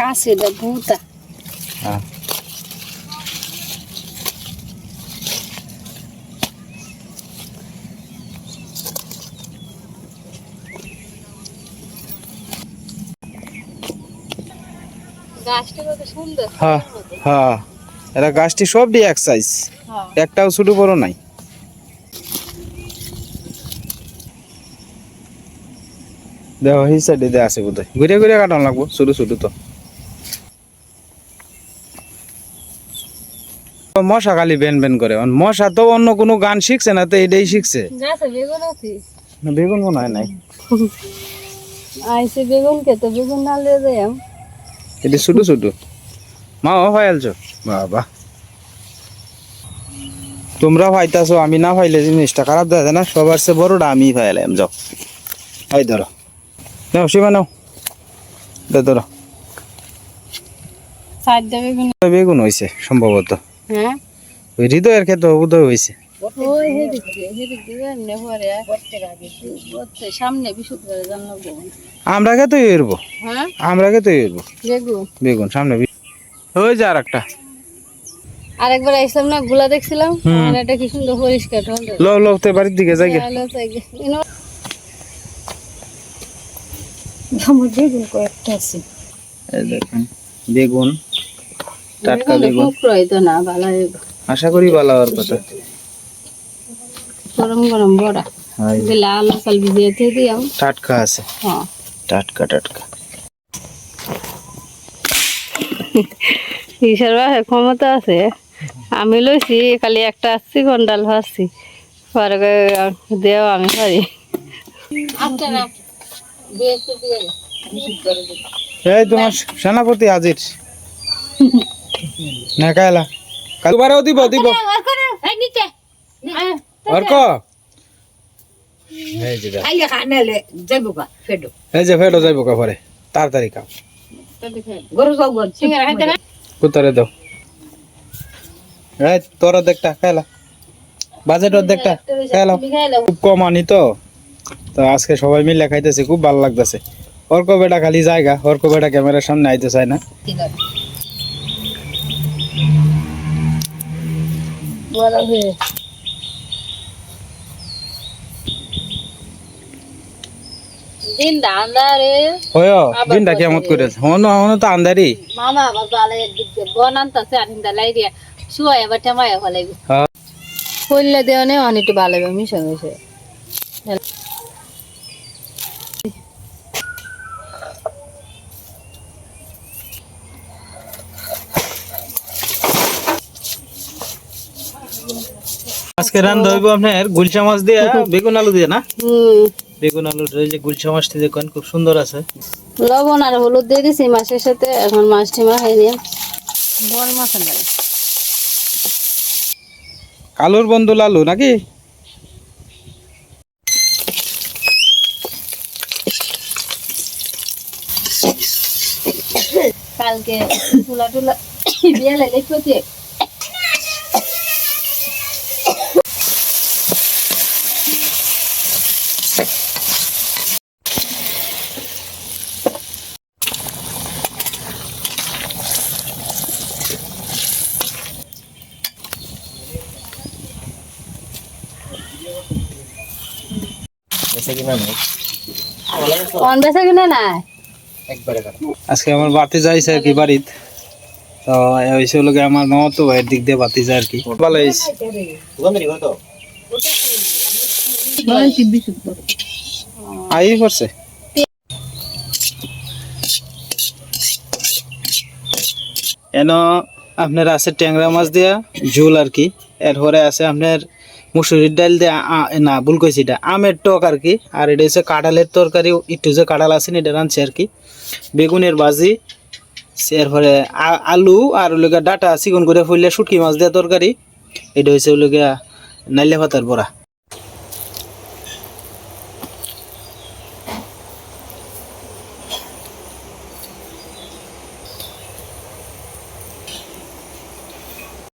কাছে দে ভূতা। হ্যাঁ। হ্যাঁ হ্যাঁ। এরা গাছটি সব দিয়ে এক সাইজ হ্যাঁ। একটাও ছোট বড় নাই। দেখো এই সাইডে আছে বোধহয়। ঘুরে ঘুরে কাটানো লাগবো ছোট ছোট তো। মশা খালি বেন বেন করে। মশা তো অন্য কোনো গান শিখছে না তো এটাই শিখছে। বেগুন মনে হয় নাই। আইসে বেগুন কে তো বেগুন না যাই এটি ছোট ছোট মা ও ফাইলছো বাবা। তোমরা ফাইতাছো আমি না ফাইলে জিনিসটা খারাপ দেখা না। সবার সে বড়টা আমি ফাইলাম যাও। এই ধরো। নাও শিবা নাও। দে ধরো। বেগুন। বেগুন হয়েছে সম্ভবত। হ্যাঁ? ওই হৃদয়ের ক্ষেত্রে বোধহয় হয়েছে। আমরা কে তো এরবো হ্যাঁ? আমরা কে তো এরবো বেগুন। বেগুন সামনে ওই যে আর একটা। আরেকবার আইসলাম না গুলা দেখছিলাম। মানে এটা কি সুন্দর পরিষ্কার হলো লো লো তো বাড়ির দিকে যাই আমার বেগুন কয়েকটা আছে। এই দেখেন বেগুন। টাটকা বেগুন। আশা করি ভালো হওয়ার কথা। গরম গরম বড়া। হয় দিলে আলু কাল ভিজিয়ে দিয়ে দিয়াম টাটকা আছে। হ্যাঁ। টাটকা টাটকা। হিসার বাসায় ক্ষমতা আছে। আমি লইছি খালি একটা আসছি গন্ডাল ভাসছি। পরে দেও আমি পারি। এই তোমার সেনাপতি হাজির। না কায়লা। কালবারেও দিব দিব। অর্ক এই যে দেখ। এই যে ফেটো যাইব কা পরে তাড়াতাড়ি কাম কুতারে দাও। এই তোরা দেখটা খাইলা বাজেট দেখটা খাইলা খুব কম আনি তো। তো আজকে সবাই মিলে খাইতেছে খুব ভালো লাগতেছে। অর্ক বেটা খালি জায়গা অর্ক বেটা ক্যামেরার সামনে আইতে চায় না। দিন দান্দারে হয় দিনটা কেমন করে হন হন তো আন্দারি মামা আবার বালে বন আনতাছে আর হিন্দা লাই দিয়া। শুয়ে আবার টেমাই হলে হ্যাঁ। করলে দেও নে অনেক একটু ভালো মিশে মিশে। আজকে রান্না হইব আপনার গুলশা মাছ দিয়ে বেগুন আলু দিয়ে না? বেগুন আলু যে গুলশা মাছটি দেখুন খুব সুন্দর আছে। লবণ আর হলুদ দিয়ে দিছি মাছের সাথে এখন মাছটি মাখাই নিয়ে। বড় মাছ লাগে কালুর বন্ধু লালু নাকি? কালকে তুলা টুলা বিয়ে লাগে কোথায় কোন বেসা কিনা নাই? আজকে আমার বাতি যাইছে আর কি বাড়িত। তো এই হয়েছে আমার মামাতো ভাইয়ের দিক দিয়ে বাতি যায় আর কি। ভালো হয়েছে আই পড়ছে এন আপনার আছে ট্যাংরা মাছ দিয়া ঝোল আর কি। এরপরে আছে আপনার মুসুরির ডাল দিয়ে না, ভুল কইছি এটা। আমের টক আর কি, আর এটা হচ্ছে কাঁঠালের তরকারি একটু যে কাঁঠাল আছে এটা রাঁধছে আর কি। বেগুনের ভাজি এরপরে আলু আর ওগুলো ডাটা, চিকন করে ফুললে শুটকি মাছ দেওয়া তরকারি। এটা হচ্ছে ওগুলো নাইলে ভাতার বড়া।